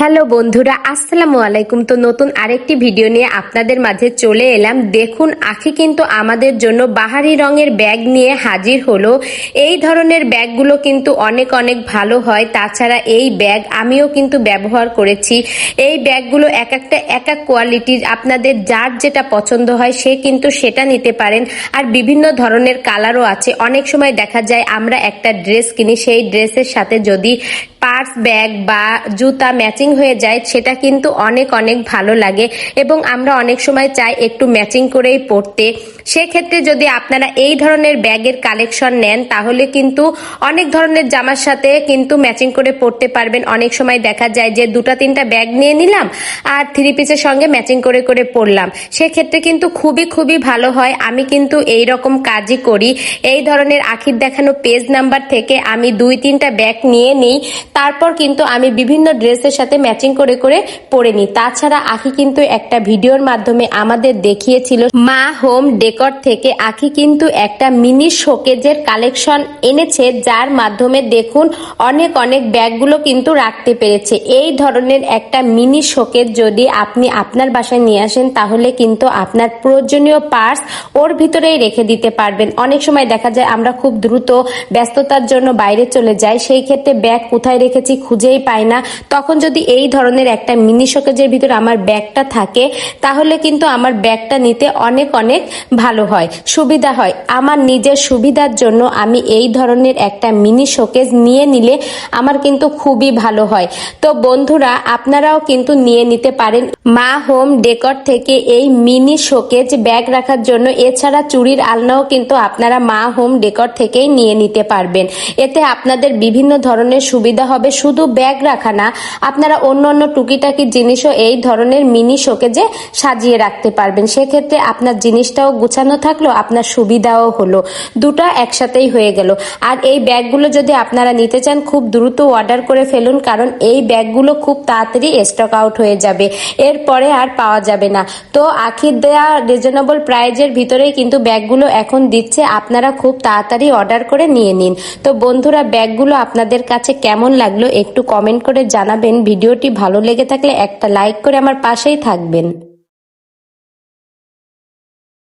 Hello বন্ধুরা, আসসালামু আলাইকুম। তো নতুন আরেকটি ভিডিও নিয়ে আপনাদের মাঝে চলে এলাম। দেখুন, আখি কিন্তু আমাদের জন্য বাহারি রঙের ব্যাগ নিয়ে হাজির হলো। এই ধরনের ব্যাগগুলো কিন্তু অনেক অনেক ভালো হয়। তাছাড়া এই ব্যাগ আমিও কিন্তু ব্যবহার করেছি। এই ব্যাগগুলো এক একটা, এক এক কোয়ালিটির। আপনাদের যার যেটা পছন্দ হয়, সে কিন্তু সেটা নিতে পারেন। আর বিভিন্ন ধরনের কালারও আছে। অনেক সময় দেখা যায়, আমরা একটা ড্রেস কিনি, সেই ড্রেসের সাথে যদি পার্স ব্যাগ বা জুতা ম্যাচিং হয়ে যায়, সেটা কিন্তু অনেক অনেক ভালো লাগে। এবং আমরা অনেক সময় চাই একটু ম্যাচিং করেই পড়তে। সেক্ষেত্রে যদি আপনারা এই ধরনের ব্যাগের কালেকশন নেন, তাহলে কিন্তু অনেক ধরনের জামার সাথে কিন্তু ম্যাচিং করে পড়তে পারবেন। অনেক সময় দেখা যায় যে দুটা, তিনটা ব্যাগ নিয়ে নিলাম আর থ্রি পিসের সঙ্গে ম্যাচিং করে করে পড়লাম। সেক্ষেত্রে কিন্তু খুবই খুবই ভালো হয়। আমি কিন্তু এই রকম কাজই করি। এই ধরনের আখির দেখানো পেজ নাম্বার থেকে আমি দুই, তিনটা ব্যাগ নিয়ে নিই। তারপর কিন্তু আমি বিভিন্ন ড্রেসের সাথে ম্যাচিং করে করে পরে নিই তাছাড়া আখি কিন্তু একটা ভিডিওর মাধ্যমে আমাদের দেখিয়েছিল মা হোম ডেকর থেকে। আখি কিন্তু একটা মিনি শোকেজের কালেকশন এনেছে, যার মাধ্যমে দেখুন অনেক অনেক ব্যাগগুলো কিন্তু রাখতে পেরেছে। এই ধরনের একটা মিনি শোকেজ যদি আপনি আপনার বাসায় নিয়ে আসেন, তাহলে কিন্তু আপনার প্রয়োজনীয় পার্স ওর ভিতরেই রেখে দিতে পারবেন। অনেক সময় দেখা যায় আমরা খুব দ্রুত ব্যস্ততার জন্য বাইরে চলে যাই, সেই ক্ষেত্রে ব্যাগ কোথায় রেখেছি খুঁজেই পাই না। তখন যদি এই ধরনের একটা মিনি শোকেজের ভিতরে আমার ব্যাগটা থাকে, তাহলে কিন্তু আমার ব্যাগটা নিতে অনেক অনেক ভালো হয়, সুবিধা হয়। আমার নিজের সুবিধার জন্য আমি এই ধরনের একটা মিনি শোকেজ নিয়ে নিলে আমার কিন্তু খুবই ভালো হয়। তো বন্ধুরা, আপনারাও কিন্তু নিয়ে নিতে পারেন মা হোম ডেকর থেকে এই মিনি শোকেজ ব্যাগ রাখার জন্য। এছাড়া চুরির আলনাও কিন্তু আপনারা মা হোম ডেকর থেকেই নিয়ে নিতে পারবেন। এতে আপনাদের বিভিন্ন ধরনের সুবিধা হবে। শুধু ব্যাগ রাখা না, আপনারা অন্য অন্য টুকিটাকি জিনিসও এই ধরনের মিনি শোকেজে সাজিয়ে রাখতে পারবেন। সেক্ষেত্রে আপনার জিনিসটাও গুছানো থাকল, আপনার সুবিধাও হলো। দুটো একসাথেই হয়ে গেল। আর এই ব্যাগগুলো যদি আপনারা নিতে চান, খুব দ্রুত অর্ডার করে ফেলুন, কারণ এই ব্যাগগুলো খুব তাড়াতাড়ি স্টক আউট হয়ে যাবে। এরপরে আর পাওয়া যাবে না। তো আখির দেয়া রিজনেবল প্রাইজের ভিতরেই কিন্তু ব্যাগগুলো এখন দিচ্ছে। আপনারা খুব তাড়াতাড়ি অর্ডার করে নিয়ে নিন। তো বন্ধুরা, ব্যাগগুলো আপনাদের কাছে কেমন লাগল একটু কমেন্ট করে জানাবেন। ভিডিওটি ভালো লেগে থাকলে একটা লাইক করে আমার পাশেই থাকবেন।